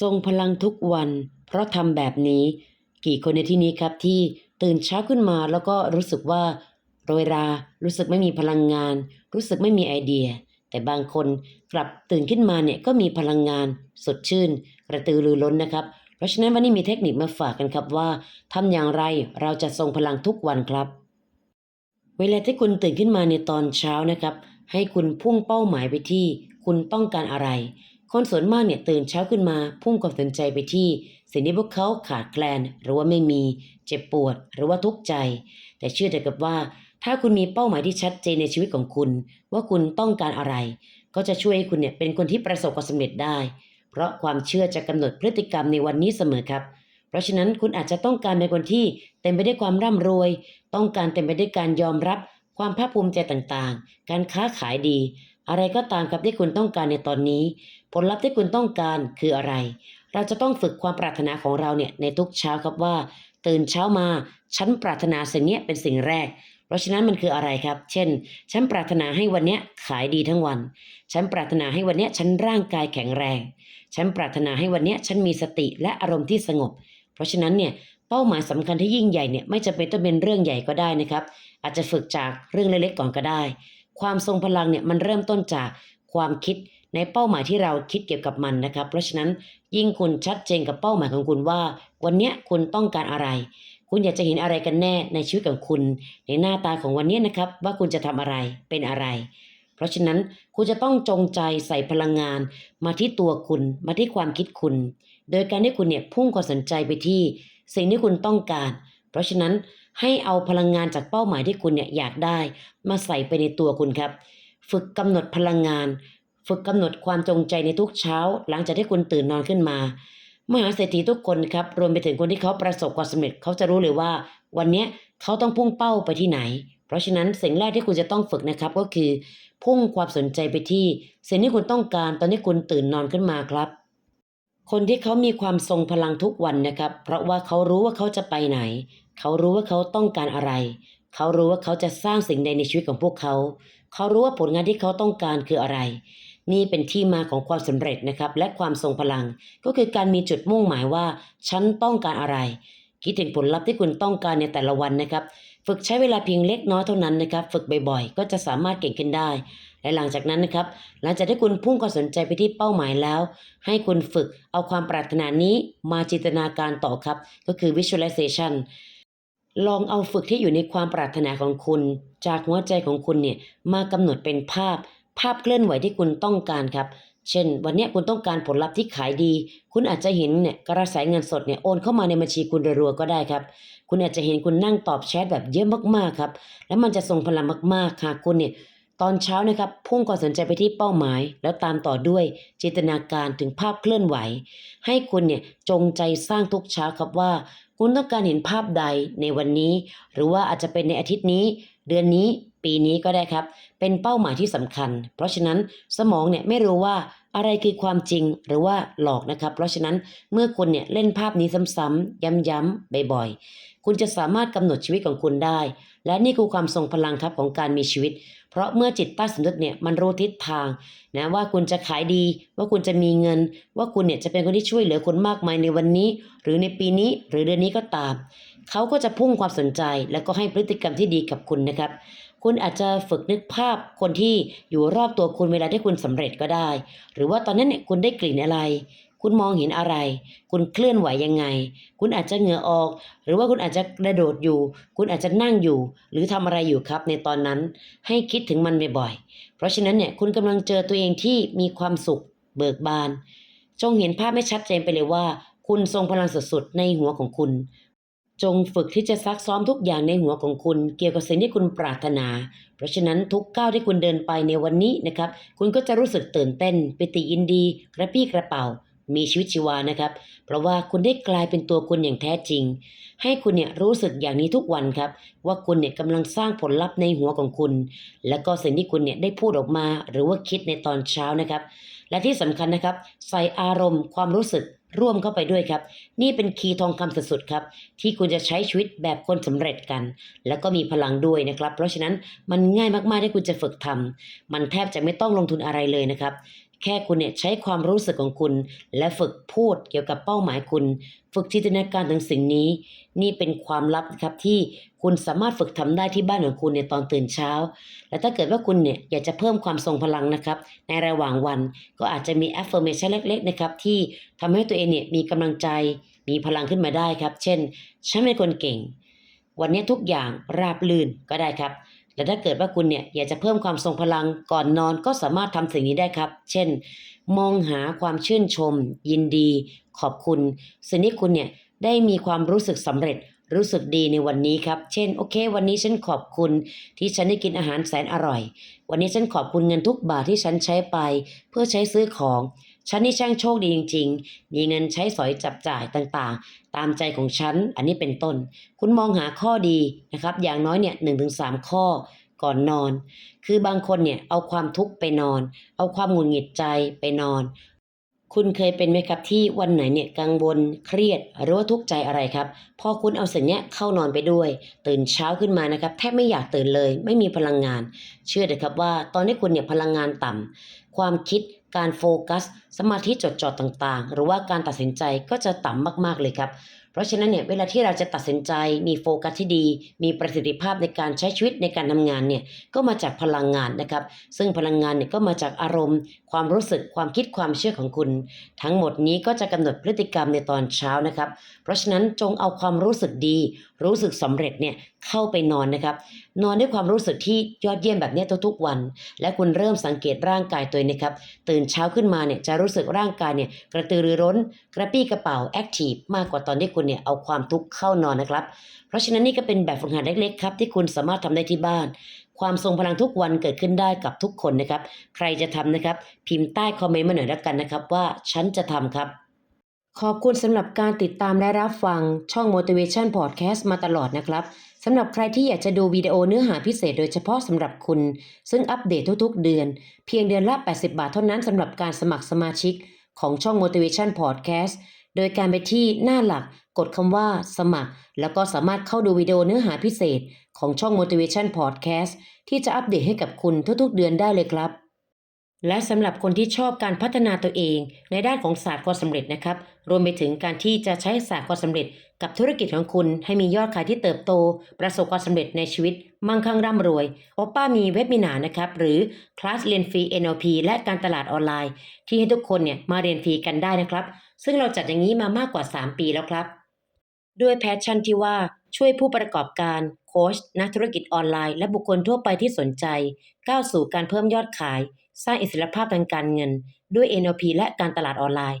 ทรงพลังทุกวัน เพราะทำแบบนี้ กี่คนในที่นี้ครับที่ตื่นเช้าขึ้นมาแล้วก็รู้สึกว่าโรยรา รู้สึกไม่มีพลังงาน รู้สึกไม่มีไอเดีย แต่บางคนกลับตื่นขึ้นมาเนี่ยก็มีพลังงานสดชื่น กระตือรือร้นนะครับ เพราะฉะนั้นวันนี้มีเทคนิคมาฝากกันครับว่าทำอย่างไรเราจะทรงพลังทุกวันครับ เวลาที่คุณตื่นขึ้นมาในตอนเช้านะครับ ให้คุณพุ่งเป้าหมายไปที่คุณต้องการอะไร คนส่วนมากเนี่ยตื่นเช้าขึ้นมาพุ่งความสนใจไปที่ สิ่งที่พวกเขาขาดแคลน หรือว่าไม่มีเจ็บปวด หรือว่าทุกข์ใจ แต่เชื่อเถอะกับว่า ถ้าคุณมีเป้าหมายที่ชัดเจนในชีวิตของคุณ ว่าคุณต้องการอะไร ก็จะช่วยให้คุณเนี่ยเป็นคนที่ประสบความสำเร็จได้ เพราะความเชื่อจะกำหนดพฤติกรรมในวันนี้เสมอครับ เพราะฉะนั้นคุณอาจจะต้องการเป็นคนที่เต็มไปด้วยความร่ำรวย ต้องการเต็มไปด้วยการยอมรับ ความภาคภูมิใจต่างๆ การค้าขายดี อะไรก็ตามครับที่คุณต้องการในตอนนี้ ผลลัพธ์ที่คุณต้องการคืออะไร เราจะต้องฝึกความปรารถนาของเราเนี่ยในทุกเช้าครับว่า ตื่นเช้ามาฉันปรารถนาสิ่งนี้เป็นสิ่งแรก เพราะฉะนั้นมันคืออะไรครับ เช่น ฉันปรารถนาให้วันนี้ขายดีทั้งวัน ฉันปรารถนาให้วันนี้ฉันร่างกายแข็งแรง ฉันปรารถนาให้วันนี้ฉันมีสติและอารมณ์ที่สงบ เพราะฉะนั้นเนี่ยเป้าหมายสำคัญที่ยิ่งใหญ่เนี่ยไม่จำเป็นต้องเป็นเรื่องใหญ่ก็ได้นะครับ อาจจะฝึกจากเรื่องเล็กๆก่อนก็ได้ ความทรงพลังเนี่ยมันเริ่มต้นจากความคิดในเป้าหมายที่เราคิดเกี่ยวกับมันนะครับ เพราะฉะนั้นยิ่งคุณชัดเจนกับเป้าหมายของคุณว่า วันนี้คุณต้องการอะไร คุณอยากจะเห็นอะไรกันแน่ในชีวิตของคุณ ในหน้าตาของวันนี้นะครับ ว่าคุณจะทำอะไรเป็นอะไร เพราะฉะนั้นคุณจะต้องจงใจใส่พลังงาน มาที่ตัวคุณมาที่ความคิดคุณ โดยการที่คุณเนี่ยพุ่งความสนใจไปที่ สิ่งที่คุณต้องการ เพราะฉะนั้นให้เอาพลังงานจากเป้าหมายที่คุณเนี่ยอยากได้ มาใส่ไปในตัวคุณครับ ฝึกกำหนดพลังงาน ฝึกกำหนดความจงใจในทุกเช้า หลังจากที่คุณตื่นนอนขึ้นมามหาเศรษฐีทุกคนครับรวมไปถึงคนที่เขาประสบความสำเร็จเขาจะรู้เลยว่า วันนี้เขาต้องพุ่งเป้าไปที่ไหน เพราะฉะนั้นสิ่งแรกที่คุณจะต้องฝึกนะครับก็คือ พุ่งความสนใจไปที่ สิ่งที่คุณต้องการตอนที่คุณตื่นนอนขึ้นมาครับ คนที่เขามีความทรงพลังทุกวันนะครับ เพราะว่าเขารู้ว่าเขาจะไปไหน เขารู้ว่าเขาต้องการอะไร เขารู้ว่าเขาจะสร้างสิ่งใดในชีวิตของพวกเขา เขารู้ว่าผลงานที่เขาต้องการคืออะไร นี่เป็นที่มาของความสำเร็จนะครับ และความทรงพลัง ก็คือการมีจุดมุ่งหมายว่า ฉันต้องการอะไร คิดถึงผลลัพธ์ที่คุณต้องการในแต่ละวันนะครับ ฝึกใช้เวลาเพียงเล็กน้อยเท่านั้นนะครับ ฝึกบ่อยๆ ก็จะสามารถเก่งขึ้นได้ และหลังจากนั้นนะครับ หลังจากที่คุณพุ่งความสนใจไปที่เป้าหมายแล้ว ให้คุณฝึกเอาความปรารถนานี้มาจินตนาการต่อครับ ก็คือ visualization ลองเอาฝึกที่อยู่ในความปรารถนาของคุณ จากหัวใจของคุณเนี่ยมากำหนดเป็นภาพ ภาพเคลื่อนไหวที่คุณต้องการครับ เช่น วันนี้คุณต้องการผลลัพธ์ที่ขายดี คุณอาจจะเห็นเนี่ยกระแสเงินสดเนี่ยโอนเข้ามาในบัญชีคุณรัวๆก็ได้ครับ คุณอาจจะเห็นคุณนั่งตอบแชทแบบเยอะมากๆครับ แล้วมันจะส่งพลังมากๆหากคุณเนี่ยตอนเช้านะครับพุ่งความสนใจไปที่เป้าหมาย แล้วตามต่อด้วยจินตนาการถึงภาพเคลื่อนไหว ให้คุณเนี่ยจงใจสร้างทุกเช้าครับว่า คุณต้องการเห็นภาพใดในวันนี้ หรือว่าอาจจะเป็นในอาทิตย์นี้ เดือนนี้ ปีนี้ก็ได้ครับ เป็นเป้าหมายที่สำคัญ เพราะฉะนั้นสมองเนี่ยไม่รู้ว่าอะไรคือความจริงหรือว่าหลอกนะครับ เพราะฉะนั้นเมื่อคุณเนี่ยเล่นภาพนี้ซ้ำๆย้ำๆบ่อยๆ คุณจะสามารถกำหนดชีวิตของคุณได้ และนี่คือความทรงพลังครับของการมีชีวิต เพราะเมื่อจิตใต้สำนึกเนี่ยมันรู้ทิศทางนะว่าคุณจะขายดี ว่าคุณจะมีเงิน ว่าคุณเนี่ยจะเป็นคนที่ช่วยเหลือคนมากมายในวันนี้ หรือในปีนี้หรือเดือนนี้ก็ตาม เขาก็จะพุ่งความสนใจ แล้วก็ให้พฤติกรรมที่ดีกับคุณนะครับคุณอาจจะฝึกนึกภาพคนที่อยู่รอบตัวคุณเวลาที่คุณสำเร็จก็ได้ หรือว่าตอนนั้นเนี่ยคุณได้กลิ่นอะไร คุณมองเห็นอะไร คุณเคลื่อนไหวยังไง คุณอาจจะเหงื่อออก หรือว่าคุณอาจจะกระโดดอยู่ คุณอาจจะนั่งอยู่ หรือทำอะไรอยู่ครับ ในตอนนั้นให้คิดถึงมันบ่อยๆ เพราะฉะนั้นเนี่ยคุณกำลังเจอตัวเองที่มีความสุขเบิกบาน จงเห็นภาพไม่ชัดเจนไปเลยว่า คุณทรงพลังสุดๆในหัวของคุณ จงฝึกที่จะซักซ้อมทุกอย่างในหัวของคุณ เกี่ยวกับสิ่งที่คุณปรารถนา เพราะฉะนั้นทุกก้าวที่คุณเดินไปในวันนี้นะครับ คุณก็จะรู้สึกตื่นเต้นปิติยินดี กระปี้กระเป๋า มีชีวิตชีวานะครับ เพราะว่าคุณได้กลายเป็นตัวคุณอย่างแท้จริง ให้คุณเนี่ยรู้สึกอย่างนี้ทุกวันครับ ว่าคุณเนี่ยกำลังสร้างผลลัพธ์ในหัวของคุณ แล้วก็สิ่งที่คุณเนี่ยได้พูดออกมา หรือว่าคิดในตอนเช้านะครับ และที่สำคัญนะครับ ใส่อารมณ์ความรู้สึกร่วมเข้าไปด้วยครับ นี่เป็นคีย์ทองคำสุดๆครับ ที่คุณจะใช้ชีวิตแบบคนสำเร็จกัน แล้วก็มีพลังด้วยนะครับ เพราะฉะนั้นมันง่ายมากๆที่คุณจะฝึกทำมันแทบจะไม่ต้องลงทุนอะไรเลยนะครับ แค่คุณเนี่ยใช้ความรู้สึกของคุณ และฝึกพูดเกี่ยวกับเป้าหมายคุณ ฝึกจินตนาการถึงสิ่งนี้ นี่เป็นความลับนะครับที่คุณสามารถฝึกทำได้ที่บ้านของคุณในตอนตื่นเช้า และถ้าเกิดว่าคุณเนี่ยอยากจะเพิ่มความทรงพลังนะครับ ในระหว่างวันก็อาจจะมี affirmation เล็ก ๆ นะครับ ที่ทำให้ตัวเองเนี่ยมีกำลังใจ มีพลังขึ้นมาได้ครับ เช่น ฉันเป็นคนเก่ง วันนี้ทุกอย่างราบรื่นก็ได้ครับ และถ้าเกิดว่าคุณเนี่ยอยากจะเพิ่มความทรงพลังก่อนนอนก็สามารถทำสิ่งนี้ได้ครับ เช่น มองหาความชื่นชม ยินดี ขอบคุณ สิ่งที่คุณเนี่ยได้มีความรู้สึกสำเร็จรู้สึกดีในวันนี้ครับ เช่น โอเค วันนี้ฉันขอบคุณที่ฉันได้กินอาหารแสนอร่อย วันนี้ฉันขอบคุณเงินทุกบาทที่ฉันใช้ไป เพื่อใช้ซื้อของ ฉันนี่ช่างโชคดีจริง ๆ มีเงินใช้สอยจับจ่ายต่างๆ ตามใจของฉัน อันนี้เป็นต้น คุณมองหาข้อดีนะครับ อย่างน้อยเนี่ยหนึ่งถึงสามข้อก่อนนอน คือบางคนเนี่ยเอาความทุกข์ไปนอน เอาความหงุดหงิดใจไปนอน คุณเคยเป็นไหมครับที่วันไหนเนี่ยกังวลเครียดหรือว่าทุกข์ใจอะไรครับ พอคุณเอาสิ่งนี้เข้านอนไปด้วย ตื่นเช้าขึ้นมานะครับแทบไม่อยากตื่นเลย ไม่มีพลังงาน เชื่อเถอะครับว่าตอนนี้คุณเนี่ยพลังงานต่ำความคิดการโฟกัส สมาธิจดจ่อต่างๆ หรือว่าการตัดสินใจก็จะต่ำมากๆเลยครับ เพราะฉะนั้นเนี่ยเวลาที่เราจะตัดสินใจมีโฟกัสที่ดี มีประสิทธิภาพในการใช้ชีวิตในการทำงานเนี่ยก็มาจากพลังงานนะครับ ซึ่งพลังงานเนี่ยก็มาจากอารมณ์ ความรู้สึกความคิดความเชื่อของคุณ ทั้งหมดนี้ก็จะกำหนดพฤติกรรมในตอนเช้านะครับ เพราะฉะนั้นจงเอาความรู้สึกดี รู้สึกสำเร็จเนี่ยเข้าไปนอนนะครับ นอนด้วยความรู้สึกที่ยอดเยี่ยมแบบนี้ทุกๆวัน และคุณเริ่มสังเกตร่างกายตัวเองนะครับ ตื่นเช้าขึ้นมาเนี่ยจะรู้สึกร่างกายเนี่ยกระตือรือร้น กระปี้กระเป๋าแอคทีฟมากกว่าตอนที่คุณเนี่ยเอาความทุกข์เข้านอนนะครับ เพราะฉะนั้นนี่ก็เป็นแบบฝึกหัดเล็กๆครับที่คุณสามารถทำได้ที่บ้าน ความทรงพลังทุกวันเกิดขึ้นได้กับทุกคนนะครับ ใครจะทำนะครับ พิมพ์ใต้คอมเมนต์มาหน่อยแล้วกันนะครับ ว่าฉันจะทำครับ ขอบคุณสำหรับการติดตามและรับฟังช่อง Motivation Podcast มาตลอดนะครับสำหรับใครที่อยากจะดูวิดีโอเนื้อหาพิเศษโดยเฉพาะสำหรับคุณ ซึ่งอัปเดตทุกๆ เดือน เพียงเดือนละ 80 บาทเท่านั้นสำหรับการสมัครสมาชิกของช่อง Motivation Podcast โดยการไปที่หน้าหลักกดคำว่าสมัคร แล้วก็สามารถเข้าดูวิดีโอเนื้อหาพิเศษ ของช่อง Motivation Podcast ที่จะอัปเดตให้กับคุณทุกๆเดือนได้เลยครับ และสำหรับคนที่ชอบการพัฒนาตัวเอง ในด้านของศาสตร์ความสำเร็จนะครับ รวมไปถึงการที่จะใช้ศาสตร์ความสำเร็จ กับธุรกิจของคุณให้มียอดขายที่เติบโต ประสบความสำเร็จในชีวิต มั่งคั่งร่ำรวย โอป้ามีเว็บมินานะครับ หรือคลาสเรียนฟรี NLP และการตลาดออนไลน์ ที่ให้ทุกคนเนี่ยมาเรียนฟรีกันได้นะครับ ซึ่งเราจัดอย่างนี้มามากกว่า 3 ปีแล้วครับ ด้วยแพชชั่นที่ว่าช่วยผู้ประกอบการ โค้ชนักธุรกิจออนไลน์ และบุคคลทั่วไปที่สนใจ ก้าวสู่การเพิ่มยอดขาย สร้างอิสรภาพทางการเงิน ด้วย NLP และการตลาดออนไลน์